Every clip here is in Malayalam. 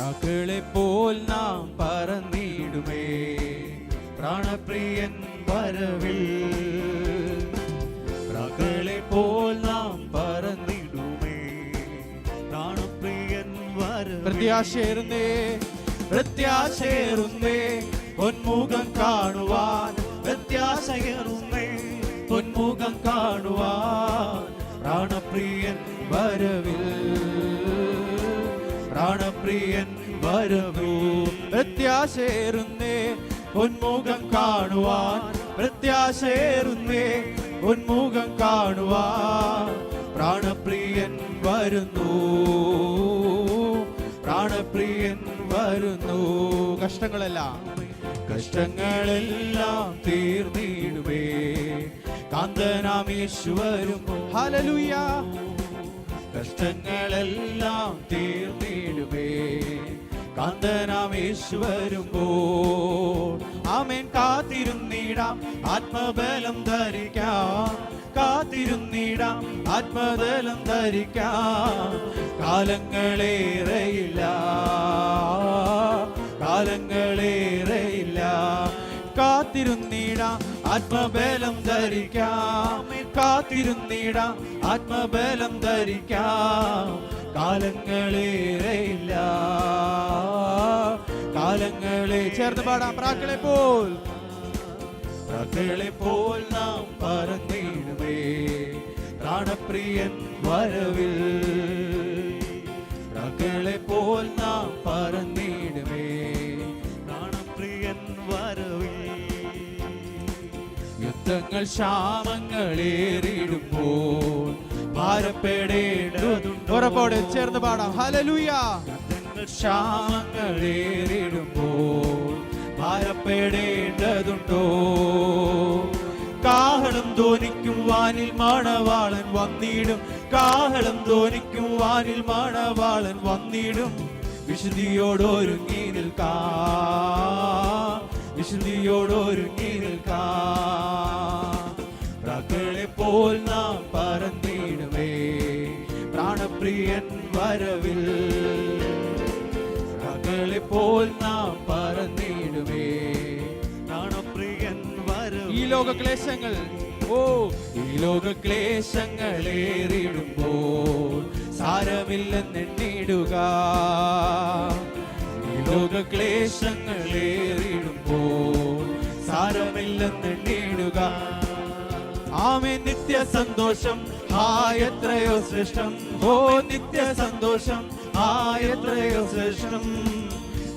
പ്രാക്കളെ പോൽ നാം പറന്നിടുമേ. പ്രാണപ്രിയൻ വരവിൽ പ്രാക്കളെ പോൽ നാം പറന്നിടുമേ. പ്രാണപ്രിയൻ വരവിൽ പ്രത്യാശേരുന്നേ പ്രത്യാശേറുന്നേ പൊന്മുഖം കാണുവാൻ. പ്രത്യാശയേറുന്നേ പൊന്മുഖം കാണുവാൻ. പ്രാണപ്രിയൻ വരവിൽ പ്രാണപ്രിയൻ വരവൂ പ്രത്യാശേറുന്നേ ഉന്മുഖം കാണുവാൻ. പ്രത്യാശേറുന്നേ ഉന്മുഖം കാണുവാൻ. പ്രാണപ്രിയൻ വരുന്നു. പ്രാണപ്രിയൻ വരുന്നു. കഷ്ടങ്ങളെല്ലാം. കഷ്ടങ്ങളെല്ലാം തീർന്നിടുവേ കാന്തനാമേശ്വരും ഹലലുയാ കഷ്ടങ്ങളെല്ലാം തീർന്നിടുവേ കാന്തനാം പോ ആമേൻ. കാത്തിരുന്നിടാം ആത്മബലം ധരിക്കാം. കാത്തിരുന്നിടാം ആത്മബലം ധരിക്കാം. കാലങ്ങളേറെയില്ല കാലങ്ങളേറെയില്ല. കാത്തിരുന്നിടാം ആത്മബലം ധരിക്കാം. കാത്തിരുന്നിടാം ആത്മബലം ധരിക്കാം. കാലങ്ങളേറെയില്ല ചേർന്ന് പാടാം. പ്രാക്കളെ പോൽ. പ്രാക്കളെ പോൽ നാം പറന്നിടുമേ പ്രാണപ്രിയൻ വരവിൽ. പ്രാക്കളെ പോൽ നാം പറന്നിടുമേ പ്രാണപ്രിയൻ വരവിൽ. യുദ്ധങ്ങൾ ക്ഷാമങ്ങളേറിടുമ്പോൾ ഭാരപ്പെടേണ്ടതുണ്ട്. ചേർന്ന് പാടാം. യുദ്ധങ്ങൾ ക്ഷാമങ്ങളേറിടുമ്പോൾ ഭാരപ്പെടേണ്ടതുണ്ടോ? കാഹളം ധ്വനിക്കും വാനിൽ മണവാളൻ വന്നിടും. കാഹളം ധ്വനിക്കും വാനിൽ മണവാളൻ വന്നിടും. വിശുദ്ധിയോടൊരുങ്ങി നിൽക്കാ. വിശുദ്ധിയോടൊരുങ്ങി നിൽക്കാ. പ്രാക്കളെ പോൽ നാം പറന്നിടുമേ പ്രാണപ്രിയൻ വരവിൽ പോൽ നാം പറന്നിടുമേ. നാണപ്രിയൻ വരും ഈ ലോക ക്ലേശങ്ങൾ ഓ. ഈ ലോക ക്ലേശങ്ങൾ ഏറിടുമ്പോൾ സാരമില്ലെന്നെണ്ണിടുക ഈ ലോക ക്ലേശങ്ങൾ ഏറിടുമ്പോൾ സാരമില്ലെന്നെണ്ണിടുക ആമേ നിത്യ സന്തോഷം ആ എത്രയോ ശ്രേഷ്ഠം. ഓ നിത്യ സന്തോഷം ആ എത്രയോ ശ്രേഷ്ഠം.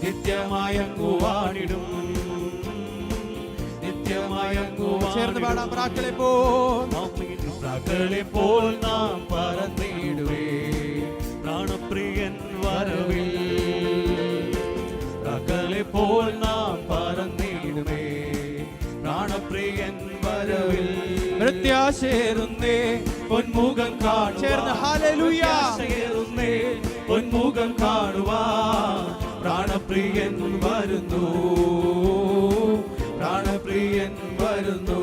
നിത്യമായങ്ങുവാണിടും നിത്യമായങ്ങുവാണിടും ചേർന്ന് പാടാം പ്രാക്കളെ പോൽ പ്രാക്കളെ പോൽ നാം പറന്നിടുവേ. പ്രാണപ്രിയൻ വരവിൽ പ്രാക്കളെ പോൽ നാം പറന്നിടുവേ. പ്രാണപ്രിയൻ വരവിൽ പ്രത്യാശേറുന്നേ പൊന്മുഖം കാണുവാൻ. ചേർന്ന് ഹാലലുയാ പ്രത്യാശയേറുന്നേ പൊന്മുഖം കാണുവാൻ. പ്രാണപ്രിയൻ വരുന്നു. പ്രാണപ്രിയൻ വരുന്നു.